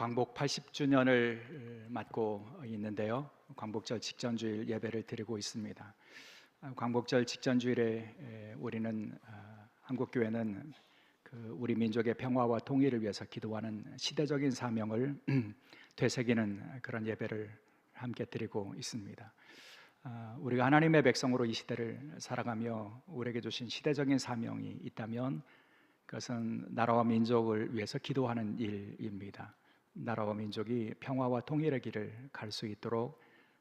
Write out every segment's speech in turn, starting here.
광복 80주년을 맞고 있는데요. 광복절 직전 주일 예배를 드리고 있습니다. 아, 광복절 직전 주일에 에, 우리는 아, 한국 교회는 그 우리 민족의 평화와 통일을 위해서 기도하는 시대적인 사명을 되새기는 그런 예배를 함께 드리고 있습니다. 아, 우리가 하나님의 백성으로 이 시대를 살아가며 우리에게 주신 시대적인 사명이 있다면 그것은 나라와 민족을 위해서 기도하는 일입니다. 나라와 민족이 평화와 통일의 길을 갈 수 있도록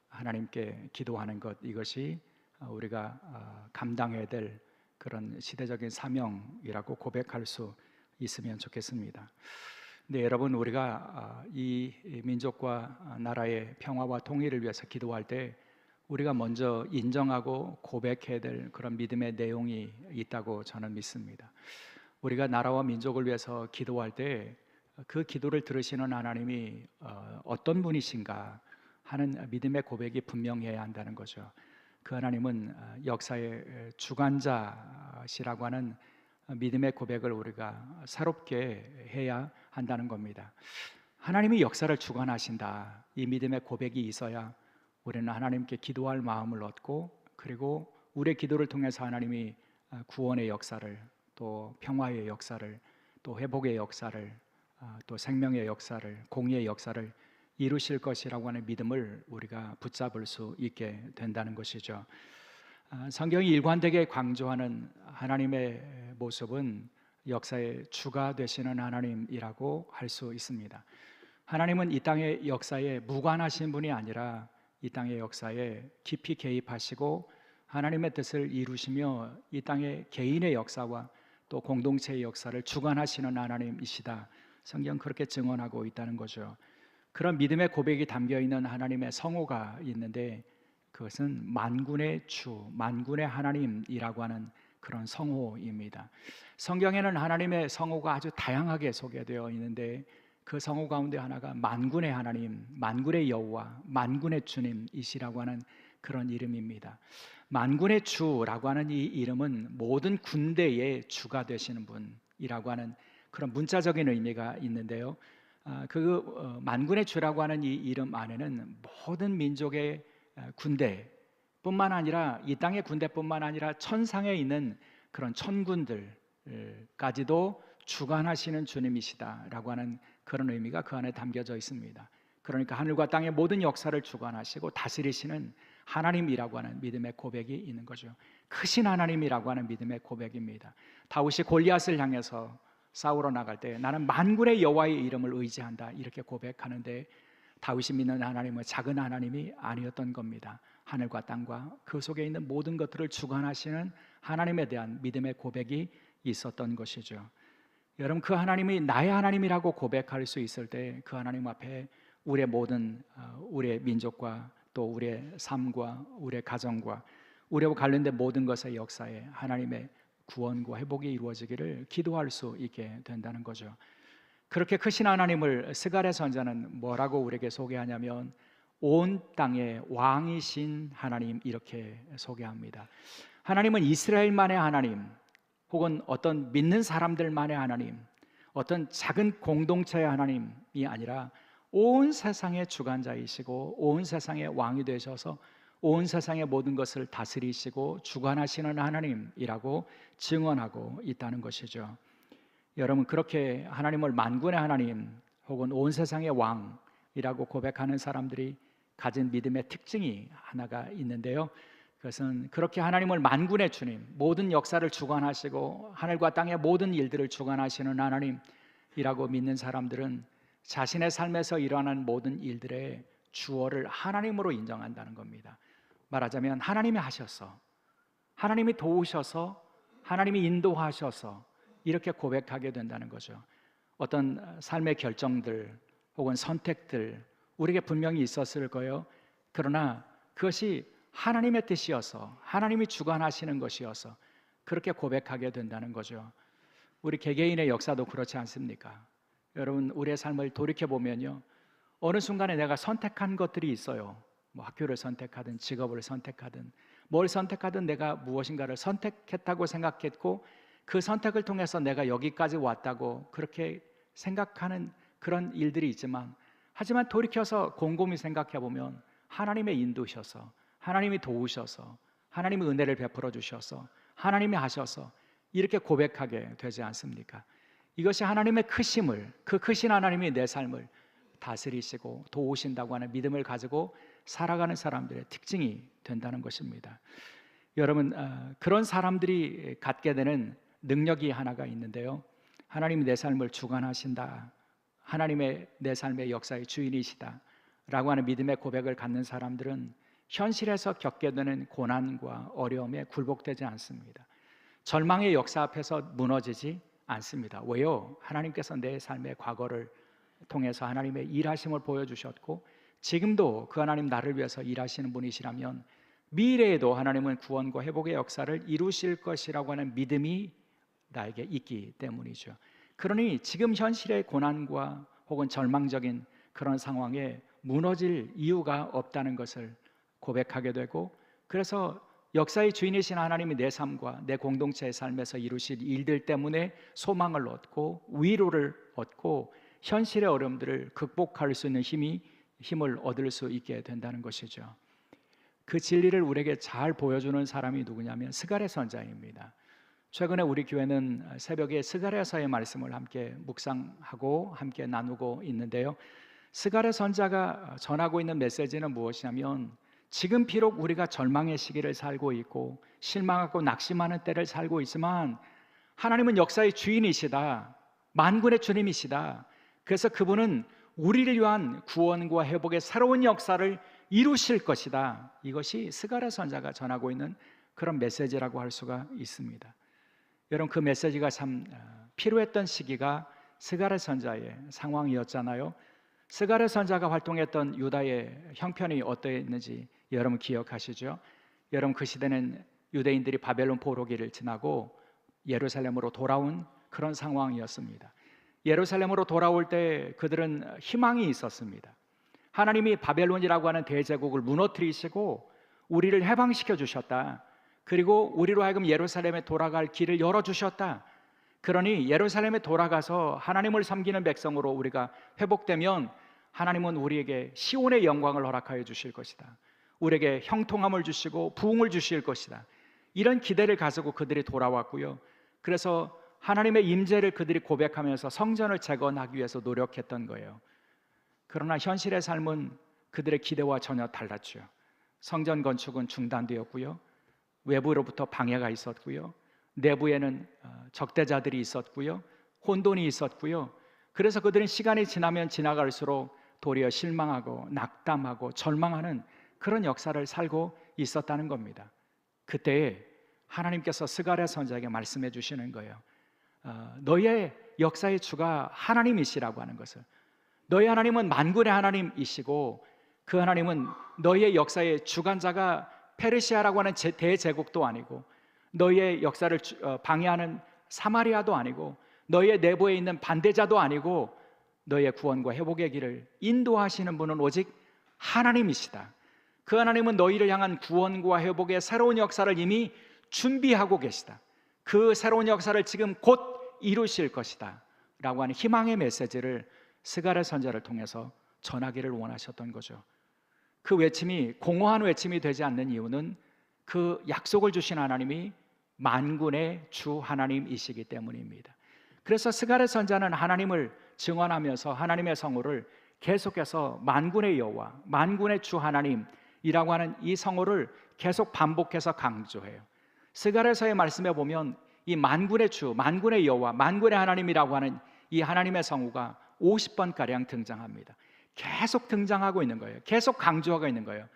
하나님께 기도하는 것 이것이 우리가 아, 감당해야 될 그런 시대적인 사명이라고 고백할 수 있으면 좋겠습니다. 근데 여러분 우리가 아, 이 민족과 나라의 평화와 통일을 위해서 기도할 때 우리가 먼저 인정하고 고백해야 될 그런 믿음의 내용이 있다고 저는 믿습니다. 우리가 나라와 민족을 위해서 기도할 때 그 기도를 들으시는 하나님이 어, 어떤 분이신가 하는 믿음의 고백이 분명해야 한다는 거죠. 그 하나님은 어, 역사의 주관자시라고 하는 믿음의 고백을 우리가 새롭게 해야 한다는 겁니다. 하나님이 역사를 주관하신다. 이 믿음의 고백이 있어야 우리는 하나님께 기도할 마음을 얻고 그리고 우리의 기도를 통해서 하나님이 어, 구원의 역사를 또 평화의 역사를 또 회복의 역사를 아, 또 생명의 역사를 공의의 역사를 이루실 것이라고 하는 믿음을 우리가 붙잡을 수 있게 된다는 것이죠. 아, 성경이 일관되게 강조하는 하나님의 모습은 역사의 주가 되시는 하나님이라고 할 수 있습니다. 하나님은 이 땅의 역사에 무관하신 분이 아니라 이 땅의 역사에 깊이 개입하시고 하나님의 뜻을 이루시며 이 땅의 개인의 역사와 또 공동체의 역사를 주관하시는 하나님이시다. 성경 그렇게 증언하고 있다는 거죠. 그런 믿음의 고백이 담겨 있는 하나님의 성호가 있는데 그것은 만군의 주, 만군의 하나님이라고 하는 그런 성호입니다. 성경에는 하나님의 성호가 아주 다양하게 소개되어 있는데 그 성호 가운데 하나가 만군의 하나님, 만군의 여호와, 만군의 주님이시라고 하는 그런 이름입니다. 만군의 주라고 하는 이 이름은 모든 군대의 주가 되시는 분이라고 하는 그런 문자적인 의미가 있는데요. 아, 그 어, 만군의 주라고 하는 이 이름 안에는 모든 민족의 아, 군대뿐만 아니라 이 땅의 군대뿐만 아니라 천상에 있는 그런 천군들까지도 주관하시는 주님이시다라고 하는 그런 의미가 그 안에 담겨져 있습니다. 그러니까 하늘과 땅의 모든 역사를 주관하시고 다스리시는 하나님이라고 하는 믿음의 고백이 있는 거죠. 크신 하나님이라고 하는 믿음의 고백입니다. 다윗이 골리앗을 향해서 싸우러 나갈 때 나는 만군의 여호와의 이름을 의지한다 이렇게 고백하는데 다윗이 믿는 하나님은 작은 하나님이 아니었던 겁니다. 하늘과 땅과 그 속에 있는 모든 것들을 주관하시는 하나님에 대한 믿음의 고백이 있었던 것이죠. 여러분 그 하나님이 나의 하나님이라고 고백할 수 있을 때 그 하나님 앞에 우리의 모든 어, 우리의 민족과 또 우리의 삶과 우리의 가정과 우리와 관련된 모든 것의 역사에 하나님의 구원과 회복이 이루어지기를 기도할 수 있게 된다는 거죠. 그렇게 크신 하나님을 스가랴 선자는 뭐라고 우리에게 소개하냐면 온 땅의 왕이신 하나님 이렇게 소개합니다. 하나님은 이스라엘만의 하나님 혹은 어떤 믿는 사람들만의 하나님 어떤 작은 공동체의 하나님이 아니라 온 세상의 주관자이시고 온 세상의 왕이 되셔서 온 세상의 모든 것을 다스리시고 주관하시는 하나님이라고 증언하고 있다는 것이죠. 여러분 그렇게 하나님을 만군의 하나님 혹은 온 세상의 왕이라고 고백하는 사람들이 가진 믿음의 특징이 하나가 있는데요. 그것은 그렇게 하나님을 만군의 주님, 모든 역사를 주관하시고 하늘과 땅의 모든 일들을 주관하시는 하나님이라고 믿는 사람들은 자신의 삶에서 일어나는 모든 일들의 주어를 하나님으로 인정한다는 겁니다. 말하자면 하나님이 하셔서 하나님이 도우셔서 하나님이 인도하셔서 이렇게 고백하게 된다는 거죠. 어떤 삶의 결정들 혹은 선택들 우리에게 분명히 있었을 거예요. 그러나 그것이 하나님의 뜻이어서 하나님이 주관하시는 것이어서 그렇게 고백하게 된다는 거죠. 우리 개개인의 역사도 그렇지 않습니까? 여러분 우리의 삶을 돌이켜 보면요. 어느 순간에 내가 선택한 것들이 있어요. 뭐 학교를 선택하든 직업을 선택하든 뭘 선택하든 내가 무엇인가를 선택했다고 생각했고 그 선택을 통해서 내가 여기까지 왔다고 그렇게 생각하는 그런 일들이 있지만 하지만 돌이켜서 곰곰이 생각해 보면 하나님의 인도셔서 하나님이 도우셔서 하나님의 은혜를 베풀어 주셔서 하나님이 하셔서 이렇게 고백하게 되지 않습니까? 이것이 하나님의 크심을 그 크신 하나님이 내 삶을 다스리시고 도우신다고 하는 믿음을 가지고 살아가는 사람들의 특징이 된다는 것입니다. 여러분 어, 그런 사람들이 갖게 되는 능력이 하나가 있는데요. 하나님이 내 삶을 주관하신다. 하나님의 내 삶의 역사의 주인이시다. 라고 하는 믿음의 고백을 갖는 사람들은 현실에서 겪게 되는 고난과 어려움에 굴복되지 않습니다. 절망의 역사 앞에서 무너지지 않습니다. 왜요? 하나님께서 내 삶의 과거를 통해서 하나님의 일하심을 보여주셨고 지금도 그 하나님 나를 위해서 일하시는 분이시라면 미래에도 하나님은 구원과 회복의 역사를 이루실 것이라고 하는 믿음이 나에게 있기 때문이죠. 그러니 지금 현실의 고난과 혹은 절망적인 그런 상황에 무너질 이유가 없다는 것을 고백하게 되고 그래서 역사의 주인이신 하나님이 내 삶과 내 공동체의 삶에서 이루실 일들 때문에 소망을 얻고 위로를 얻고 현실의 어려움들을 극복할 수 있는 힘이 힘을 얻을 수 있게 된다는 것이죠. 그 진리를 우리에게 잘 보여주는 사람이 누구냐면 스가랴 선자입니다. 최근에 우리 교회는 새벽에 스가랴서의 말씀을 함께 묵상하고 함께 나누고 있는데요. 스가랴 선자가 전하고 있는 메시지는 무엇이냐면 지금 비록 우리가 절망의 시기를 살고 있고 실망하고 낙심하는 때를 살고 있지만 하나님은 역사의 주인이시다. 만군의 주님이시다. 그래서 그분은 우리를 위한 구원과 회복의 새로운 역사를 이루실 것이다. 이것이 스가랴 선자가 전하고 있는 그런 메시지라고 할 수가 있습니다. 여러분 그 메시지가 참 어, 필요했던 시기가 스가랴 선자의 상황이었잖아요. 스가랴 선자가 활동했던 유다의 형편이 어떠했는지 여러분 기억하시죠? 여러분 그 시대는 유대인들이 바벨론 포로기를 지나고 예루살렘으로 돌아온 그런 상황이었습니다. 예루살렘으로 돌아올 때 그들은 희망이 있었습니다. 하나님이 바벨론이라고 하는 대제국을 무너뜨리시고 우리를 해방시켜 주셨다. 그리고 우리로 하여금 예루살렘에 돌아갈 길을 열어 주셨다. 그러니 예루살렘에 돌아가서 하나님을 섬기는 백성으로 우리가 회복되면 하나님은 우리에게 시온의 영광을 허락하여 주실 것이다. 우리에게 형통함을 주시고 부흥을 주실 것이다. 이런 기대를 가지고 그들이 돌아왔고요. 그래서 하나님의 임재를 그들이 고백하면서 성전을 재건하기 위해서 노력했던 거예요. 그러나 현실의 삶은 그들의 기대와 전혀 달랐죠. 성전 건축은 중단되었고요. 외부로부터 방해가 있었고요. 내부에는 어, 적대자들이 있었고요. 혼돈이 있었고요. 그래서 그들은 시간이 지나면 지나갈수록 도리어 실망하고 낙담하고 절망하는 그런 역사를 살고 있었다는 겁니다. 그때에 하나님께서 스가랴 선자에게 말씀해 주시는 거예요. 어, 너의 역사의 주가 하나님이시라고 하는 것을 너희 하나님은 만군의 하나님이시고 그 하나님은 너희의 역사의 주관자가 페르시아라고 하는 대제국도 아니고 너희의 역사를 어, 방해하는 사마리아도 아니고 너희의 내부에 있는 반대자도 아니고 너희의 구원과 회복의 길을 인도하시는 분은 오직 하나님이시다. 그 하나님은 너희를 향한 구원과 회복의 새로운 역사를 이미 준비하고 계시다. 그 새로운 역사를 지금 곧 이루실 것이다. 라고 하는 희망의 메시지를 스가랴 선자를 통해서 전하기를 원하셨던 거죠. 그 외침이 공허한 외침이 되지 않는 이유는 그 약속을 주신 하나님이 만군의 주 하나님이시기 때문입니다. 그래서 스가랴 선자는 하나님을 증언하면서 하나님의 성호를 계속해서 만군의 여호와, 만군의 주 하나님이라고 하는 이 성호를 계속 반복해서 강조해요. 스가랴서의 말씀에 보면 이 만군의 주, 만군의 여호와, 만군의 하나님이라고 하는 이 하나님의 성우가 50번 가량 등장합니다. 계속 등장하고 있는 거예요. 계속 강조하고 있는 거예요.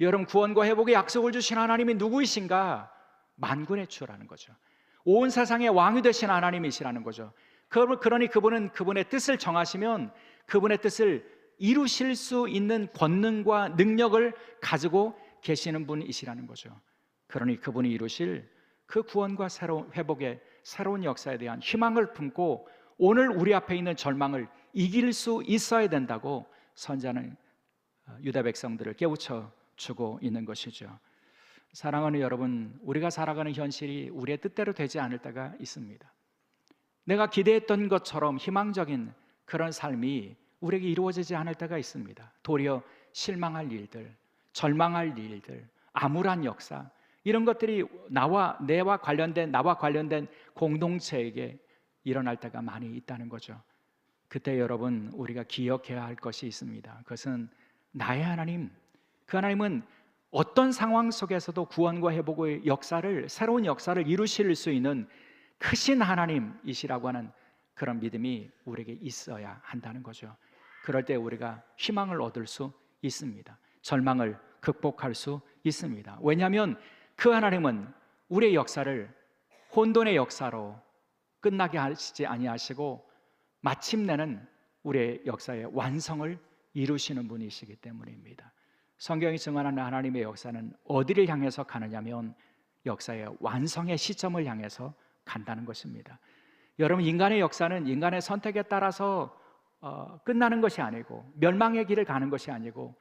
여러분 구원과 회복의 약속을 주신 하나님이 누구이신가? 만군의 주라는 거죠. 온 세상의 왕이 되신 하나님이시라는 거죠. 그러니 그분은 그분의 뜻을 정하시면 그분의 뜻을 이루실 수 있는 권능과 능력을 가지고 계시는 분이시라는 거죠. 그러니 그분이 이루실 그 구원과 새로운 회복의 새로운 역사에 대한 희망을 품고 오늘 우리 앞에 있는 절망을 이길 수 있어야 된다고 선자는 어, 유다 백성들을 깨우쳐 주고 있는 것이죠. 사랑하는 여러분, 우리가 살아가는 현실이 우리의 뜻대로 되지 않을 때가 있습니다. 내가 기대했던 것처럼 희망적인 그런 삶이 우리에게 이루어지지 않을 때가 있습니다. 도리어 실망할 일들, 절망할 일들, 암울한 역사 이런 것들이 나와 내와 관련된 나와 관련된 공동체에게 일어날 때가 많이 있다는 거죠. 그때 여러분 우리가 기억해야 할 것이 있습니다. 그것은 나의 하나님, 그 하나님은 어떤 상황 속에서도 구원과 회복의 역사를 새로운 역사를 이루실 수 있는 크신 하나님이시라고 하는 그런 믿음이 우리에게 있어야 한다는 거죠. 그럴 때 우리가 희망을 얻을 수 있습니다. 절망을 극복할 수 있습니다. 왜냐하면 그 하나님은 우리의 역사를 혼돈의 역사로 끝나게 하시지 아니하시고 마침내는 우리의 역사의 완성을 이루시는 분이시기 때문입니다. 성경이 증언하는 하나님의 역사는 어디를 향해서 가느냐면 역사의 완성의 시점을 향해서 간다는 것입니다. 여러분 인간의 역사는 인간의 선택에 따라서 어, 끝나는 것이 아니고 멸망의 길을 가는 것이 아니고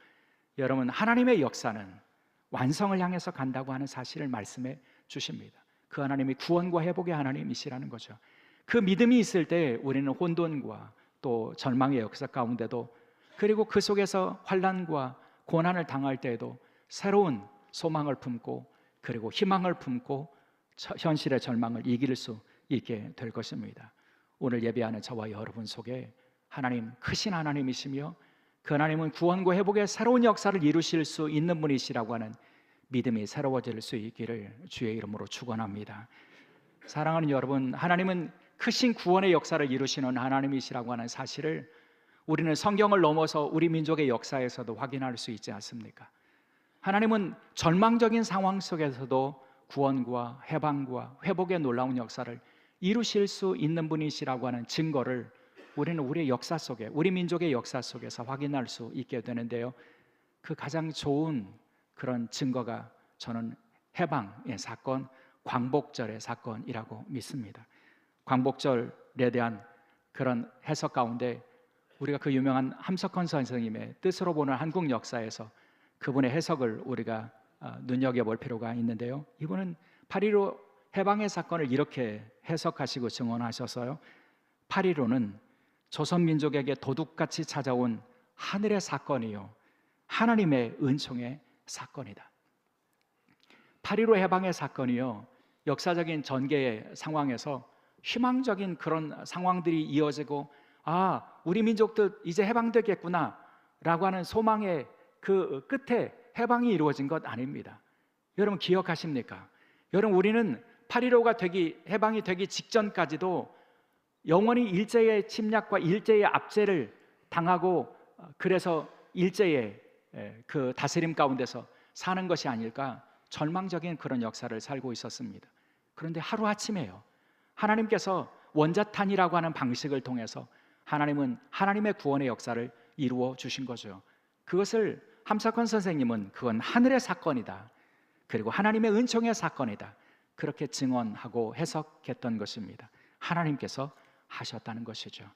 여러분 하나님의 역사는 완성을 향해서 간다고 하는 사실을 말씀해 주십니다. 그 하나님이 구원과 회복의 하나님이시라는 거죠. 그 믿음이 있을 때 우리는 혼돈과 또 절망의 역사 가운데도 그리고 그 속에서 환란과 고난을 당할 때에도 새로운 소망을 품고 그리고 희망을 품고 현실의 절망을 이길 수 있게 될 것입니다. 오늘 예배하는 저와 여러분 속에 하나님 크신 하나님이시며 그 하나님은 구원과 회복의 새로운 역사를 이루실 수 있는 분이시라고 하는 믿음이 새로워질 수 있기를 주의 이름으로 축원합니다. 사랑하는 여러분, 하나님은 크신 구원의 역사를 이루시는 하나님이시라고 하는 사실을 우리는 성경을 넘어서 우리 민족의 역사에서도 확인할 수 있지 않습니까? 하나님은 절망적인 상황 속에서도 구원과 해방과 회복의 놀라운 역사를 이루실 수 있는 분이시라고 하는 증거를 우리는 우리의 역사 속에 우리 민족의 역사 속에서 확인할 수 있게 되는데요. 그 가장 좋은 그런 증거가 저는 해방의 사건, 광복절의 사건이라고 믿습니다. 광복절에 대한 그런 해석 가운데 우리가 그 유명한 함석헌 선생님의 뜻으로 보는 한국 역사에서 그분의 해석을 우리가 어, 눈여겨 볼 필요가 있는데요. 이분은 8.15 해방의 사건을 이렇게 해석하시고 증언하셔서요. 8.15는 조선 민족에게 도둑같이 찾아온 하늘의 사건이요. 하나님의 은총의 사건이다. 8.15 해방의 사건이요. 역사적인 전개의 상황에서 희망적인 그런 상황들이 이어지고 아, 우리 민족도 이제 해방되겠구나 라고 하는 소망의 그 끝에 해방이 이루어진 것 아닙니다. 여러분 기억하십니까? 여러분 우리는 8.15가 되기 해방이 되기 직전까지도 영원히 일제의 침략과 일제의 압제를 당하고 어, 그래서 일제의 그 다스림 가운데서 사는 것이 아닐까 절망적인 그런 역사를 살고 있었습니다. 그런데 하루 아침에요. 하나님께서 원자탄이라고 하는 방식을 통해서 하나님은 하나님의 구원의 역사를 이루어 주신 거죠. 그것을 함석헌 선생님은 그건 하늘의 사건이다. 그리고 하나님의 은총의 사건이다. 그렇게 증언하고 해석했던 것입니다. 하나님께서 하셨다는 것이죠.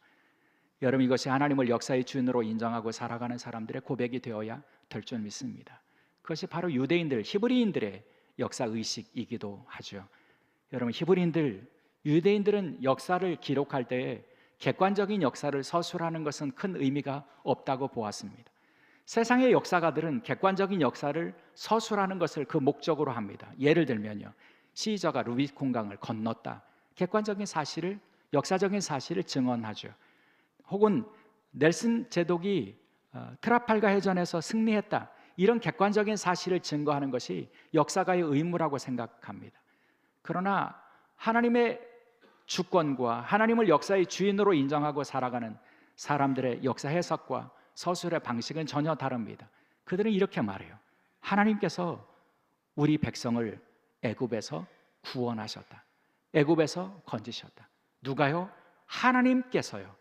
여러분 이것이 하나님을 역사의 주인으로 인정하고 살아가는 사람들의 고백이 되어야 될 줄 믿습니다. 그것이 바로 유대인들, 히브리인들의 역사 의식이기도 하죠. 여러분 히브리인들, 유대인들은 역사를 기록할 때에 객관적인 역사를 서술하는 것은 큰 의미가 없다고 보았습니다. 세상의 역사가들은 객관적인 역사를 서술하는 것을 그 목적으로 합니다. 예를 들면요. 시저가 루비콘강을 건넜다. 객관적인 사실을 역사적인 사실을 증언하죠. 혹은 넬슨 제독이 어, 트라팔가 해전에서 승리했다. 이런 객관적인 사실을 증거하는 것이 역사가의 의무라고 생각합니다. 그러나 하나님의 주권과 하나님을 역사의 주인으로 인정하고 살아가는 사람들의 역사 해석과 서술의 방식은 전혀 다릅니다. 그들은 이렇게 말해요. 하나님께서 우리 백성을 애굽에서 구원하셨다. 애굽에서 건지셨다. 누가요? 하나님께서요.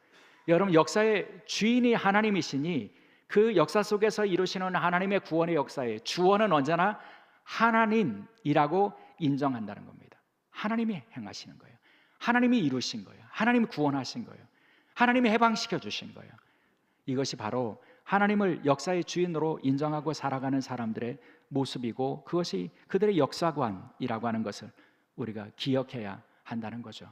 여러분 역사의 주인이 하나님이시니 그 역사 속에서 이루시는 하나님의 구원의 역사에 주원은 언제나 하나님이라고 인정한다는 겁니다. 하나님이 행하시는 거예요. 하나님이 이루신 거예요. 하나님이 구원하신 거예요. 하나님이 해방시켜 주신 거예요. 이것이 바로 하나님을 역사의 주인으로 인정하고 살아가는 사람들의 모습이고 그것이 그들의 역사관이라고 하는 것을 우리가 기억해야 한다는 거죠.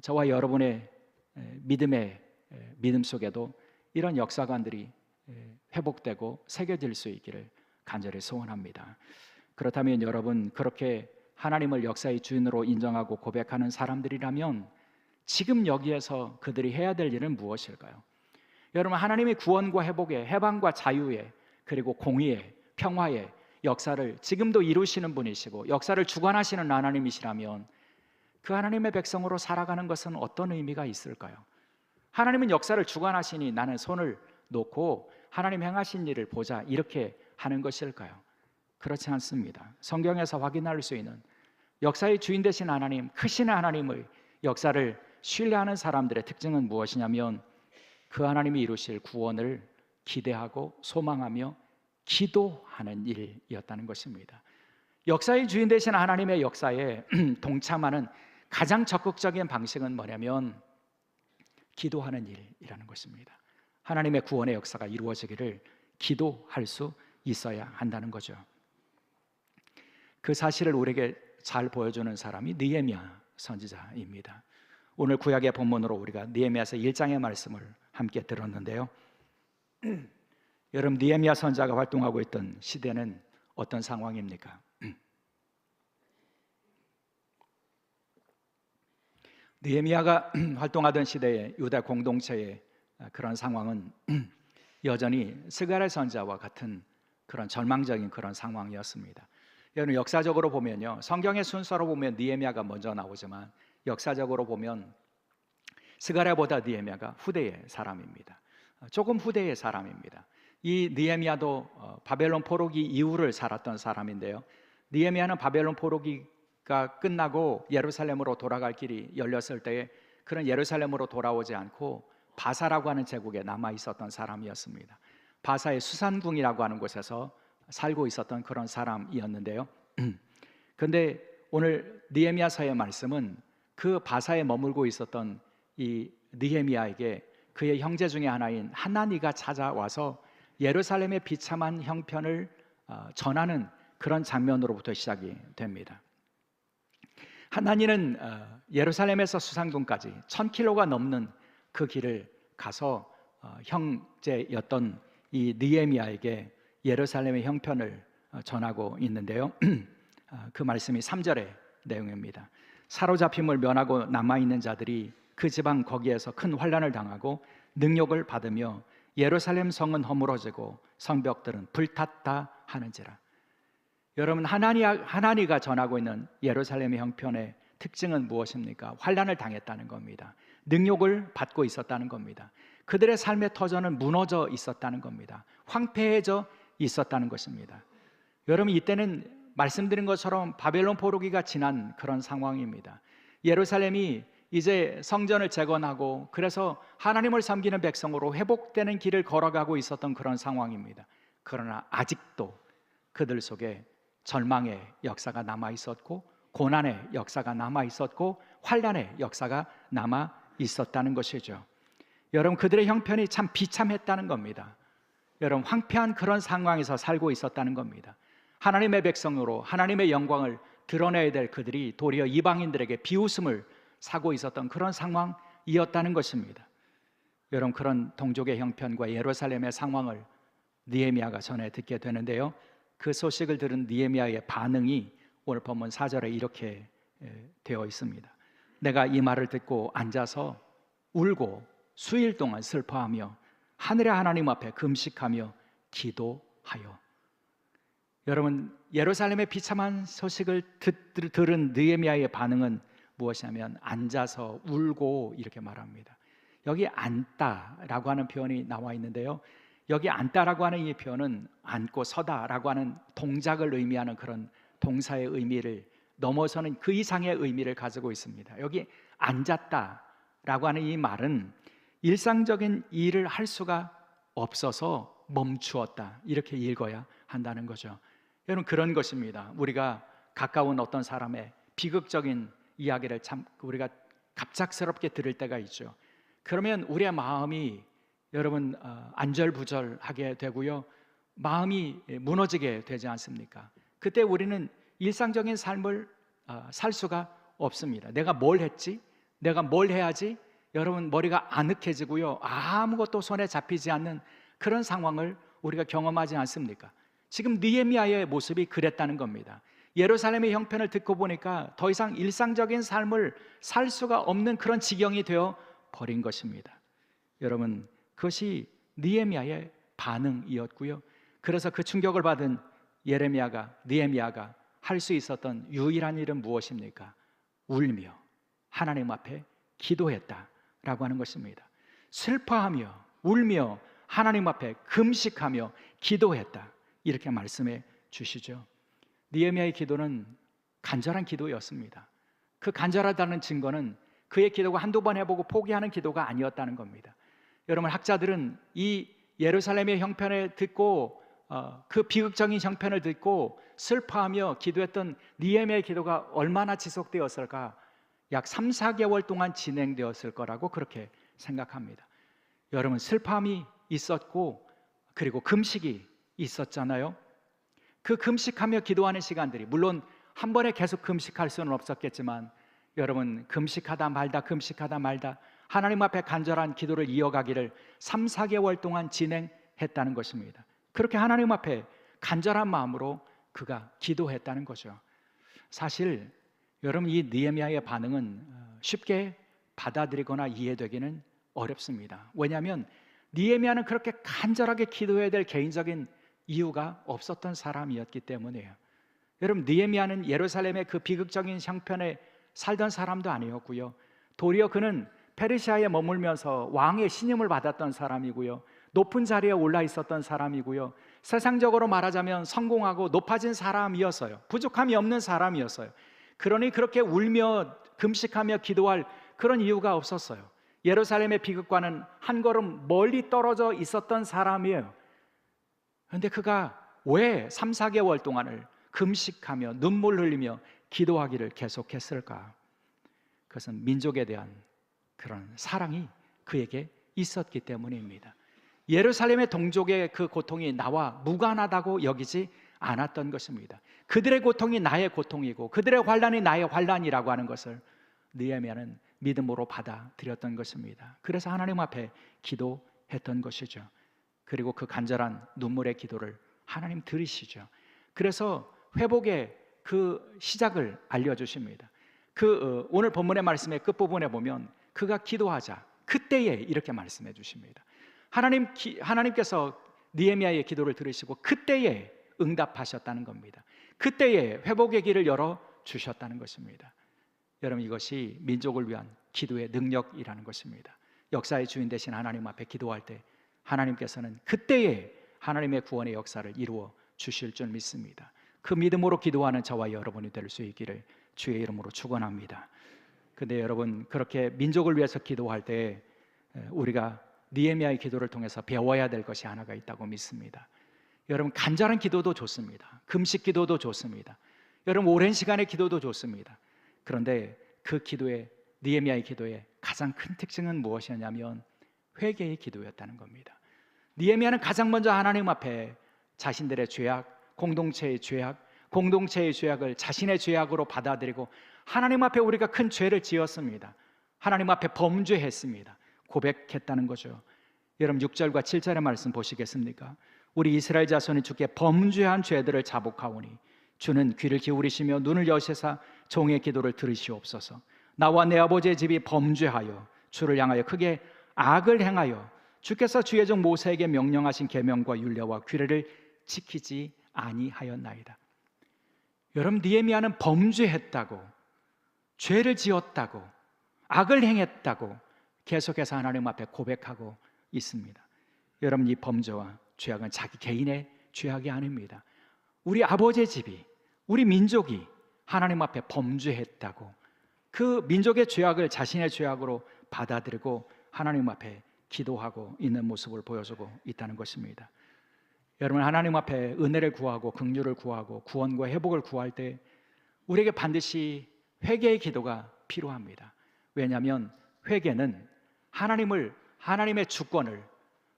저와 여러분의 믿음의 에, 믿음 속에도 이런 역사관들이 에, 회복되고 새겨질 수 있기를 간절히 소원합니다. 그렇다면 여러분 그렇게 하나님을 역사의 주인으로 인정하고 고백하는 사람들이라면 지금 여기에서 그들이 해야 될 일은 무엇일까요? 여러분 하나님의 구원과 회복의 해방과 자유의 그리고 공의의 평화의 역사를 지금도 이루시는 분이시고 역사를 주관하시는 하나님이시라면 그 하나님의 백성으로 살아가는 것은 어떤 의미가 있을까요? 하나님은 역사를 주관하시니 나는 손을 놓고 하나님 행하신 일을 보자 이렇게 하는 것일까요? 그렇지 않습니다. 성경에서 확인할 수 있는 역사의 주인 되신 하나님, 크신 하나님의 역사를 신뢰하는 사람들의 특징은 무엇이냐면 그 하나님이 이루실 구원을 기대하고 소망하며 기도하는 일이었다는 것입니다. 역사의 주인 되신 하나님의 역사에 동참하는 가장 적극적인 방식은 뭐냐면 기도하는 일이라는 것입니다. 하나님의 구원의 역사가 이루어지기를 기도할 수 있어야 한다는 거죠. 그 사실을 우리에게 잘 보여주는 사람이 느헤미야 선지자입니다. 오늘 구약의 본문으로 우리가 느헤미야서 1장의 말씀을 함께 들었는데요. 여러분 느헤미야 선자가 활동하고 있던 시대는 어떤 상황입니까? 느헤미야가 활동하던 시대의 유다 공동체의 그런 상황은 여전히 스가랴 선자와 같은 그런 절망적인 그런 상황이었습니다. 여러분 역사적으로 보면요. 성경의 순서로 보면 니에미아가 먼저 나오지만 역사적으로 보면 스가랴보다 니에미아가 후대의 사람입니다. 조금 후대의 사람입니다. 이 니에미아도 어, 바벨론 포로기 이후를 살았던 사람인데요. 니에미아는 바벨론 포로기 가 끝나고 예루살렘으로 돌아갈 길이 열렸을 때에 그런 예루살렘으로 돌아오지 않고 바사라고 하는 제국에 남아 있었던 사람이었습니다. 바사의 수산궁이라고 하는 곳에서 살고 있었던 그런 사람이었는데요. 그런데 오늘 니에미아서의 말씀은 그 바사에 머물고 있었던 이 니에미아에게 그의 형제 중에 하나인 하나니가 찾아와서 예루살렘의 비참한 형편을 어, 전하는 그런 장면으로부터 시작이 됩니다. 하나니는 어, 예루살렘에서 천 킬로가 넘는 그 길을 가서 어, 형제였던 이 느에미아에게 예루살렘의 형편을 전하고 있는데요. 그 말씀이 3절의 내용입니다. 사로잡힘을 면하고 남아 있는 자들이 그 지방 거기에서 큰 환란을 당하고 능욕을 받으며 예루살렘 성은 허물어지고 성벽들은 불탔다 하는지라. 여러분 하나니 하나니가 전하고 있는 예루살렘의 형편의 특징은 무엇입니까? 환란을 당했다는 겁니다. 능욕을 받고 있었다는 겁니다. 그들의 삶의 터전은 무너져 있었다는 겁니다. 황폐해져 있었다는 것입니다. 여러분 이때는 말씀드린 것처럼 바벨론 포로기가 지난 그런 상황입니다. 예루살렘이 이제 성전을 재건하고 그래서 하나님을 섬기는 백성으로 회복되는 길을 걸어가고 있었던 그런 상황입니다. 그러나 아직도 그들 속에 절망의 역사가 남아 있었고 고난의 역사가 남아 있었고 환란의 역사가 남아 있었다는 것이죠. 여러분 그들의 형편이 참 비참했다는 겁니다. 여러분 황폐한 그런 상황에서 살고 있었다는 겁니다. 하나님의 백성으로 하나님의 영광을 드러내야 될 그들이 도리어 이방인들에게 비웃음을 사고 있었던 그런 상황이었다는 것입니다. 여러분 그런 동족의 형편과 예루살렘의 상황을 니에미아가 전해 듣게 되는데요. 그 소식을 들은 니에미아의 반응이 오늘 본문 4절에 이렇게 되어 있습니다. 내가 이 말을 듣고 앉아서 울고 수일 동안 슬퍼하며 하늘의 하나님 앞에 금식하며 기도하여 여러분 예루살렘의 비참한 소식을 듣, 들은 느헤미야의 반응은 무엇이냐면 앉아서 울고 이렇게 말합니다. 여기 앉다라고 하는 표현이 나와 있는데요. 여기 앉다라고 하는 이 표현은 앉고 서다라고 하는 동작을 의미하는 그런 동사의 의미를 넘어서는 그 이상의 의미를 가지고 있습니다. 여기 앉았다라고 하는 이 말은 일상적인 일을 할 수가 없어서 멈추었다. 이렇게 읽어야 한다는 거죠. 여러분 그런 것입니다. 우리가 가까운 어떤 사람의 비극적인 이야기를 참 우리가 갑작스럽게 들을 때가 있죠. 그러면 우리의 마음이 여러분 어, 안절부절하게 되고요. 마음이 무너지게 되지 않습니까? 그때 우리는 일상적인 삶을 어, 살 수가 없습니다. 내가 뭘 했지? 내가 뭘 해야지 여러분 머리가 아늑해지고요. 아무것도 손에 잡히지 않는 그런 상황을 우리가 경험하지 않습니까? 지금 느헤미야의 모습이 그랬다는 겁니다. 예루살렘의 형편을 듣고 보니까 더 이상 일상적인 삶을 살 수가 없는 그런 지경이 되어 버린 것입니다. 여러분, 그것이 느헤미야의 반응이었고요. 그래서 그 충격을 받은 예레미야가 느헤미야가 할 수 있었던 유일한 일은 무엇입니까? 울며 하나님 앞에 기도했다라고 하는 것입니다. 슬퍼하며 울며 하나님 앞에 금식하며 기도했다. 이렇게 말씀해 주시죠. 니에미아의 기도는 간절한 기도였습니다. 그 간절하다는 증거는 그의 기도가 한두 번 해보고 포기하는 기도가 아니었다는 겁니다. 여러분 학자들은 이 예루살렘의 형편을 듣고 어, 그 비극적인 형편을 듣고 슬퍼하며 기도했던 니에미아의 기도가 얼마나 지속되었을까? 약 3, 4개월 동안 진행되었을 거라고 그렇게 생각합니다. 여러분 슬픔이 있었고 그리고 금식이 있었잖아요. 그 금식하며 기도하는 시간들이 물론 한 번에 계속 금식할 수는 없었겠지만 여러분 금식하다 말다 금식하다 말다 하나님 앞에 간절한 기도를 이어가기를 3, 4개월 동안 진행했다는 것입니다. 그렇게 하나님 앞에 간절한 마음으로 그가 기도했다는 거죠. 사실 여러분 이 느헤미야의 반응은 어, 쉽게 받아들이거나 이해되기는 어렵습니다. 왜냐하면 느헤미야는 그렇게 간절하게 기도해야 될 개인적인 이유가 없었던 사람이었기 때문이에요. 여러분 느헤미야는 예루살렘의 그 비극적인 형편에 살던 사람도 아니었고요. 도리어 그는 페르시아에 머물면서 왕의 신임을 받았던 사람이고요. 높은 자리에 올라 있었던 사람이고요. 세상적으로 말하자면 성공하고 높아진 사람이었어요. 부족함이 없는 사람이었어요. 그러니 그렇게 울며 금식하며 기도할 그런 이유가 없었어요. 예루살렘의 비극과는 한 걸음 멀리 떨어져 있었던 사람이에요. 그런데 그가 왜 3, 4개월 동안을 금식하며 눈물 흘리며 기도하기를 계속했을까? 그것은 민족에 대한 그런 사랑이 그에게 있었기 때문입니다. 예루살렘의 동족의 그 고통이 나와 무관하다고 여기지 않았던 것입니다. 그들의 고통이 나의 고통이고 그들의 환란이 나의 환란이라고 하는 것을 느헤미야는 믿음으로 받아들였던 것입니다. 그래서 하나님 앞에 기도했던 것이죠. 그리고 그 간절한 눈물의 기도를 하나님 들으시죠. 그래서 회복의 그 시작을 알려 주십니다. 그 어, 오늘 본문의 말씀의 끝 부분에 보면 그가 기도하자 그때에 이렇게 말씀해 주십니다. 하나님 하나님께서 니에미아의 기도를 들으시고 그때에 응답하셨다는 겁니다. 그때에 회복의 길을 열어 주셨다는 것입니다. 여러분 이것이 민족을 위한 기도의 능력이라는 것입니다. 역사의 주인 되신 하나님 앞에 기도할 때 하나님께서는 그때에 하나님의 구원의 역사를 이루어 주실 줄 믿습니다. 그 믿음으로 기도하는 저와 여러분이 될 수 있기를 주의 이름으로 축원합니다. 근데 여러분 그렇게 민족을 위해서 기도할 때 우리가 니에미아의 기도를 통해서 배워야 될 것이 하나가 있다고 믿습니다. 여러분 간절한 기도도 좋습니다. 금식 기도도 좋습니다. 여러분 오랜 시간의 기도도 좋습니다. 그런데 그 기도의 니에미아의 기도의 가장 큰 특징은 무엇이었냐면 회개의 기도였다는 겁니다. 니에미아는 가장 먼저 하나님 앞에 자신들의 죄악, 공동체의 죄악, 공동체의 죄악을 자신의 죄악으로 받아들이고 하나님 앞에 우리가 큰 죄를 지었습니다. 하나님 앞에 범죄했습니다. 고백했다는 거죠. 여러분 6절과 7절의 말씀 보시겠습니까? 우리 이스라엘 자손이 주께 범죄한 죄들을 자복하오니 주는 귀를 기울이시며 눈을 여시사 종의 기도를 들으시옵소서. 나와 내 아버지의 집이 범죄하여 주를 향하여 크게 악을 행하여 주께서 주의 종 모세에게 명령하신 계명과 율례와 규례를 지키지 아니하였나이다. 여러분 니에미아는 범죄했다고 죄를 지었다고 악을 행했다고 계속해서 하나님 앞에 고백하고 있습니다. 여러분 이 범죄와 죄악은 자기 개인의 죄악이 아닙니다. 우리 아버지의 집이 우리 민족이 하나님 앞에 범죄했다고 그 민족의 죄악을 자신의 죄악으로 받아들이고 하나님 앞에 기도하고 있는 모습을 보여주고 있다는 것입니다. 여러분 하나님 앞에 은혜를 구하고 긍휼을 구하고 구원과 회복을 구할 때 우리에게 반드시 회개의 기도가 필요합니다. 왜냐하면 회개는 하나님을 하나님의 주권을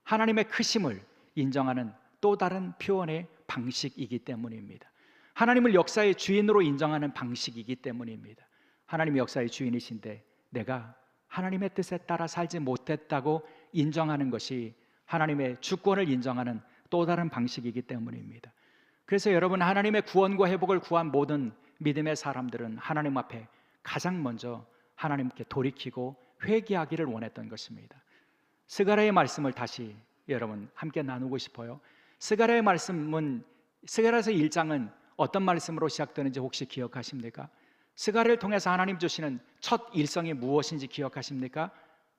하나님의 크심을 인정하는 또 다른 표현의 방식이기 때문입니다. 하나님을 역사의 주인으로 인정하는 방식이기 때문입니다. 하나님 역사의 주인이신데 내가 하나님의 뜻에 따라 살지 못했다고 인정하는 것이 하나님의 주권을 인정하는 또 다른 방식이기 때문입니다. 그래서 여러분 하나님의 구원과 회복을 구한 모든 믿음의 사람들은 하나님 앞에 가장 먼저 하나님께 돌이키고 회개하기를 원했던 것입니다. 스가랴의 말씀을 다시 여러분 함께 나누고 싶어요. 스가랴의 말씀은 스가랴서 1장은 어떤 말씀으로 시작되는지 혹시 기억하십니까? 스가랴를 통해서 하나님 주시는 첫 일성이 무엇인지 기억하십니까?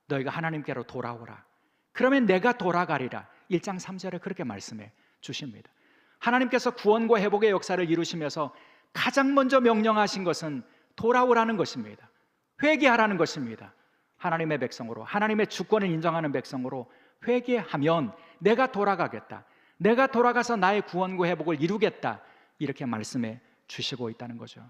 너희가 하나님께로 돌아오라. 그러면 내가 돌아가리라. 1장 3절에 그렇게 말씀해 주십니다. 하나님께서 구원과 회복의 역사를 이루시면서 가장 먼저 명령하신 것은 돌아오라는 것입니다. 회개하라는 것입니다. 하나님의 백성으로 하나님의 주권을 인정하는 백성으로 회개하면 내가 돌아가겠다. 내가 돌아가서 나의 구원과 회복을 이루겠다. 이렇게 말씀해 주시고 있다는 거죠.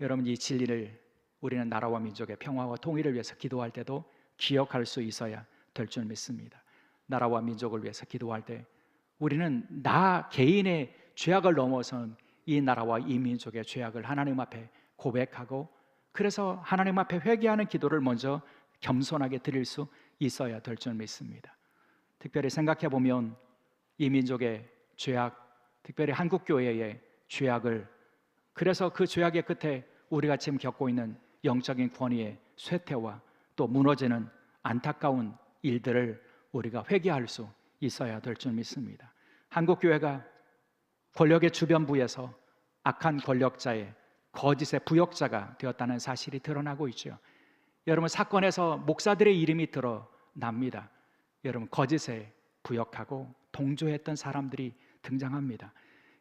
여러분 이 진리를 우리는 나라와 민족의 평화와 통일을 위해서 기도할 때도 기억할 수 있어야 될 줄 믿습니다. 나라와 민족을 위해서 기도할 때 우리는 나 개인의 죄악을 넘어선 이 나라와 이 민족의 죄악을 하나님 앞에 고백하고 그래서 하나님 앞에 회개하는 기도를 먼저 겸손하게 드릴 수 있어야 될 줄 믿습니다. 특별히 생각해 보면 이 민족의 죄악, 특별히 한국 교회의 죄악을 그래서 그 죄악의 끝에 우리가 지금 겪고 있는 영적인 권위의 쇠퇴와 또 무너지는 안타까운 일들을 우리가 회개할 수 있어야 될 줄 믿습니다. 한국 교회가 권력의 주변부에서 악한 권력자의 거짓의 부역자가 되었다는 사실이 드러나고 있죠. 여러분 사건에서 목사들의 이름이 드러납니다. 여러분 거짓에 부역하고 동조했던 사람들이 등장합니다.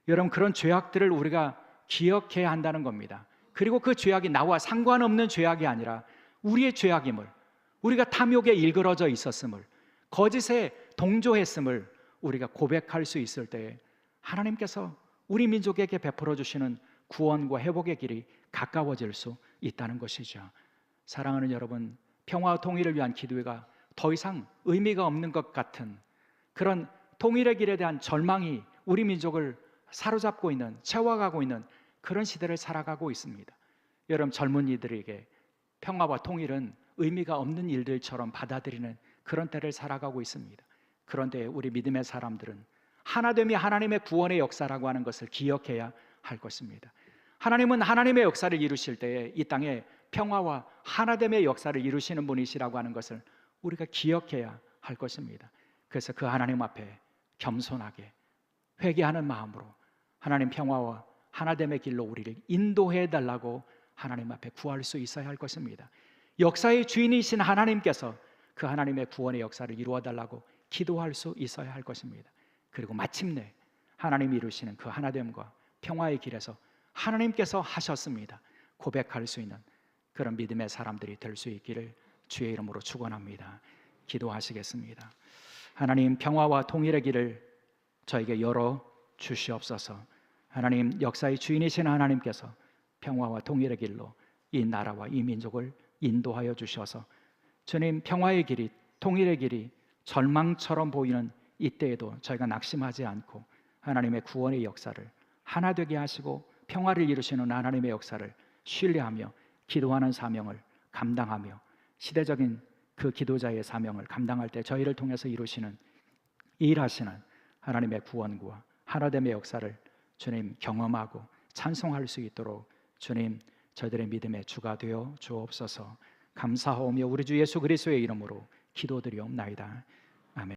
여러분 그런 죄악들을 우리가 기억해야 한다는 겁니다. 그리고 그 죄악이 나와 상관없는 죄악이 아니라 우리의 죄악임을 우리가 탐욕에 일그러져 있었음을 거짓에 동조했음을 우리가 고백할 수 있을 때 하나님께서 우리 민족에게 베풀어 주시는 구원과 회복의 길이 가까워질 수 있다는 것이죠. 사랑하는 여러분, 평화와 통일을 위한 기도가 더 이상 의미가 없는 것 같은 그런 통일의 길에 대한 절망이 우리 민족을 사로잡고 있는 채워가고 있는 그런 시대를 살아가고 있습니다. 여러분 젊은이들에게 평화와 통일은 의미가 없는 일들처럼 받아들이는 그런 때를 살아가고 있습니다. 그런데 우리 믿음의 사람들은 하나됨이 하나님의 구원의 역사라고 하는 것을 기억해야 할 것입니다. 하나님은 하나님의 역사를 이루실 때에 이 땅에 평화와 하나됨의 역사를 이루시는 분이시라고 하는 것을 우리가 기억해야 할 것입니다. 그래서 그 하나님 앞에 겸손하게 회개하는 마음으로 하나님 평화와 하나됨의 길로 우리를 인도해 달라고 하나님 앞에 구할 수 있어야 할 것입니다. 역사의 주인이신 하나님께서 그 하나님의 구원의 역사를 이루어 달라고 기도할 수 있어야 할 것입니다. 그리고 마침내 하나님이 이루시는 그 하나됨과 평화의 길에서 하나님께서 하셨습니다. 고백할 수 있는 그런 믿음의 사람들이 될 수 있기를 주의 이름으로 축원합니다. 기도하시겠습니다. 하나님 평화와 통일의 길을 저에게 열어 주시옵소서. 하나님 역사의 주인이신 하나님께서 평화와 통일의 길로 이 나라와 이 민족을 인도하여 주셔서 주님 평화의 길이 통일의 길이 절망처럼 보이는 이때에도 저희가 낙심하지 않고 하나님의 구원의 역사를 하나 되게 하시고 평화를 이루시는 하나님의 역사를 신뢰하며 기도하는 사명을 감당하며 시대적인 그 기도자의 사명을 감당할 때 저희를 통해서 이루시는 일하시는 하나님의 구원과 하나됨의 역사를 주님 경험하고 찬송할 수 있도록 주님 저희들의 믿음의 주가 되어 주옵소서 감사하오며 우리 주 예수 그리스도의 이름으로 기도드리옵나이다.